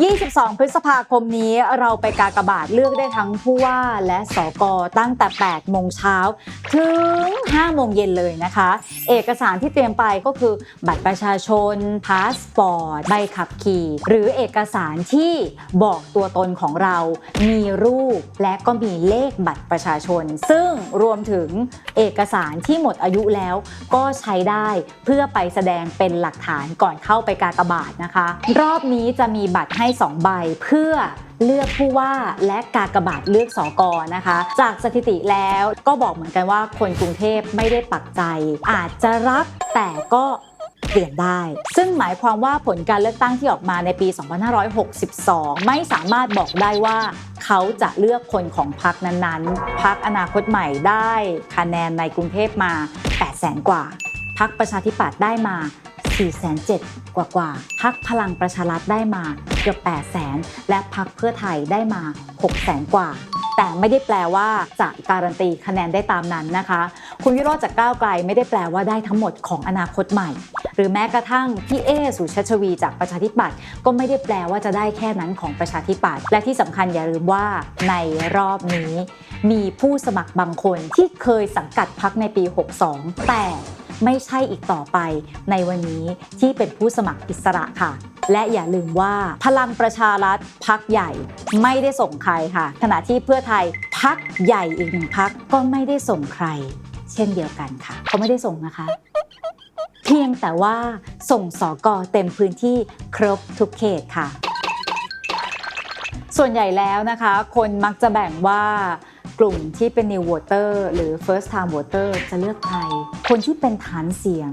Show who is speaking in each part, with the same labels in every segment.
Speaker 1: 22 พฤษภาคมนี้เราไปกากบาทเลือกได้ทั้งผู้ว่าและสกตั้งแต่ 8 โมงเช้า ถึง 5 โมงเย็นเลยนะคะ เอกสารที่เตรียมไปก็คือ บัตรประชาชน พาสปอร์ต ใบขับขี่ หรือเอกสารที่บอกตัวตนของเรา มีรูปและก็มีเลขบัตรประชาชน ซึ่งรวมถึงเอกสารที่หมดอายุแล้วก็ใช้ได้เพื่อไปแสดงเป็นหลักฐานก่อนเข้าไปกากบาทนะคะ รอบนี้จะมีบัตรให้ 2 ใบเพื่อเลือกผู้ว่าและกากบาทเลือกสอกอนะคะ จากสถิติแล้วก็บอกเหมือนกันว่าคนกรุงเทพไม่ได้ปักใจ อาจจะรักแต่ก็เปลี่ยนได้ ซึ่งหมายความว่าผลการเลือกตั้งที่ออกมาในปี 2562 ไม่สามารถบอกได้ว่าเขาจะเลือกคนของพรรคนั้นๆพรรคอนาคตใหม่ได้คะแนนในกรุงเทพมา 8 0 0 0 0กว่าพรรคประชาธิปัตย์ได้มา 4,700กว่ากว่าพรรคพลังประชารัฐได้มา เกือบ 800,000และพรรคเพื่อไทยได้มา 600,000กว่า แต่ไม่ได้แปลว่าจะการันตีคะแนนได้ตามนั้นนะคะ คุณวิโรจน์จากก้าวไกลไม่ได้แปลว่าได้ทั้งหมดของอนาคตใหม่ หรือแม้กระทั่งพี่เอสุชัชวีจากประชาธิปัตย์ก็ไม่ได้แปลว่าจะได้แค่นั้นของประชาธิปัตย์และที่สำคัญอย่าลืมว่าในรอบนี้ มีผู้สมัครบางคนที่เคยสังกัดพักในปี 62 แต่ไม่ใช่อีกต่อไปในวันนี้ที่เป็นผู้สมัครอิสระค่ะ และอย่าลืมว่าพลังประชารัฐพักใหญ่ไม่ได้ส่งใครค่ะ ขณะที่เพื่อไทยพักใหญ่อีกหนึ่งพักก็ไม่ได้ส่งใคร เช่นเดียวกันค่ะเขาไม่ได้ส่งนะคะ เพียงแต่ว่าส่งสอกอเต็มพื้นที่ครบทุกเขตค่ะ ส่วนใหญ่แล้วนะคะ คนมักจะแบ่งว่ากลุ่มที่เป็น new voter หรือ first time voter จะเลือกใคร คนที่เป็นฐานเสียง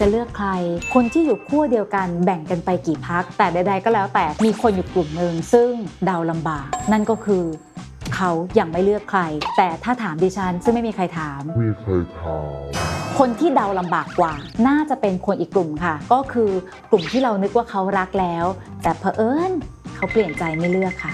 Speaker 1: จะเลือกใคร คนที่อยู่ขั้วเดียวกันแบ่งกันไปกี่พัก แต่ใดๆก็แล้วแต่มีคนอยู่กลุ่มหนึ่งซึ่งเดาลำบาก นั่นก็คือเขายังไม่เลือกใคร แต่ถ้าถามดิฉันซึ่งไม่มีใครถาม
Speaker 2: มีใครถาม
Speaker 1: คนที่เดาลำบากกว่า น่าจะเป็นคนอีกกลุ่มค่ะ ก็คือกลุ่มที่เรานึกว่าเขารักแล้ว แต่เผอิญเขาเปลี่ยนใจไม่เลือกค่ะ